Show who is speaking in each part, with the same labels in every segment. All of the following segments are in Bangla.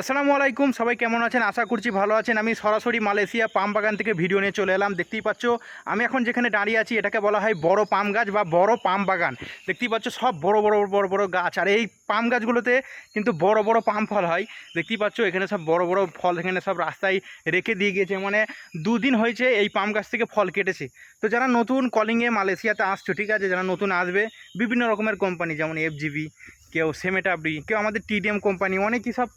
Speaker 1: আসসালামু আলাইকুম, সবাই কেমন আছেন? আশা করছি ভালো আছেন। আমি সরাসরি মালয়েশিয়া পাম বাগান থেকে ভিডিও নিয়ে চলে এলাম। দেখতেই পাচ্ছ, আমি এখন যেখানে দাঁড়িয়ে আছি, এটাকে বলা হয় বড় পাম গাছ বা বড় পাম বাগান। দেখতেই পাচ্ছ, সব বড় বড় বড় বড় গাছ। আর এই পাম গাছগুলোতে কিন্তু বড় বড় পাম ফল হয়। দেখতেই পাচ্ছ, এখানে সব বড় বড় ফল এখানে সব রাস্তায় রেখে দিয়ে গিয়েছে। মানে দুদিন হয়েছে এই পাম গাছ থেকে ফল কেটেছে। তো যারা নতুন কলিংয়ে মালয়েশিয়াতে আসছো, ঠিক আছে? যারা নতুন আসবে, বিভিন্ন রকমের কোম্পানি যেমন এফজিবি কেউ সেমেটাবরি কেউ আমাদের টিডিএম কোম্পানি অনেকই সব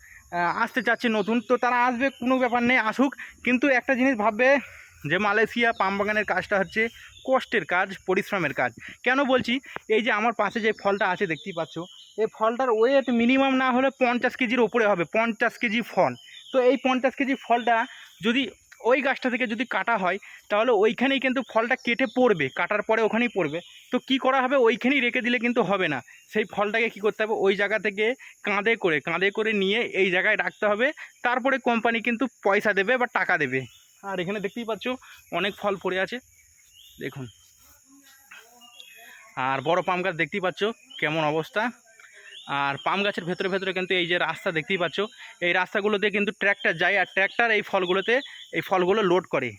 Speaker 1: আসতে চাচ্ছে নতুন। তো তারা আসবে, কোনো ব্যাপার নেই, আসুক। কিন্তু একটা জিনিস ভাববে যে মালয়েশিয়া পাম বাগানের কাজটা হচ্ছে কষ্টের কাজ, পরিশ্রমের কাজ। কেন বলছি? এই যে আমার পাশে যে ফলটা আছে, দেখতেই পাচ্ছ, এই ফলটার ওয়েট মিনিমাম না হলে পঞ্চাশ কেজির ওপরে হবে, পঞ্চাশ কেজি ফল। তো এই পঞ্চাশ কেজি ফলটা যদি ওই গাছটা থেকে যদি কাটা হয়, তাহলে ওইখানেই কিন্তু ফলটা কেটে পড়বে, কাটার পরে ওখানেই পড়বে। তো কি করা হবে? ওইখানেই রেখে দিলে কিন্তু হবে না। সেই ফলটাকে কি করতে হবে? ওই জায়গা থেকে কাঁধে করে কাঁধে করে নিয়ে এই জায়গায় রাখতে হবে। তারপরে কোম্পানি কিন্তু পয়সা দেবে বা টাকা দেবে। আর এখানে দেখতেই পাচ্ছ, অনেক ফল পড়ে আছে। দেখুন। আর বড় পাম গাছ দেখতেই পাচ্ছ, কেমন অবস্থা। আর পাম গাছের ভেতরে ভেতরে কিন্তু এই যে রাস্তা দেখতেই পাচ্ছ, এই রাস্তাগুলোতে কিন্তু ট্র্যাক্টর যায় আর ট্র্যাক্টর এই ফলগুলোতে, এই ফলগুলো লোড করে।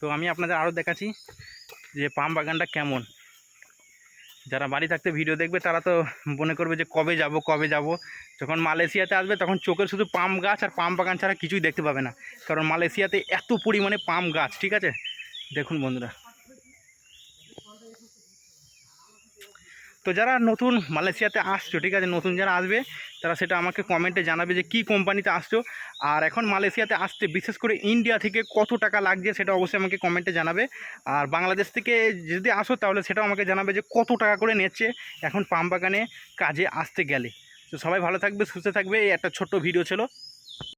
Speaker 1: তো আমি আপনাদের আরও দেখাচ্ছি যে পাম বাগানটা কেমন। যারা বাড়ি থাকতে ভিডিও দেখবে, তারা তো মনে করবে যে কবে যাব কবে যাব। যখন মালয়েশিয়াতে আসবে, তখন চোখে শুধু পাম গাছ আর পাম বাগান ছাড়া কিছুই দেখতে পাবে না। কারণ মালয়েশিয়াতে এত পরিমাণে পাম গাছ, ঠিক আছে? দেখুন বন্ধুরা। তো যারা নতুন মালয়েশিয়াতে আসছো, ঠিক আছে, নতুন যারা আসবে, তারা সেটা আমাকে কমেন্টে জানাবে যে কী কোম্পানিতে আসছো। আর এখন মালয়েশিয়াতে আসতে বিশেষ করে ইন্ডিয়া থেকে কত টাকা লাগছে সেটা অবশ্যই আমাকে কমেন্টে জানাবে। আর বাংলাদেশ থেকে যদি আসো, তাহলে সেটাও আমাকে জানাবে যে কত টাকা করে নিচ্ছে এখন পাম বাগানে কাজে আসতে গেলে। তো সবাই ভালো থাকবে, সুস্থ থাকবে। এই একটা ছোট্ট ভিডিও ছিল।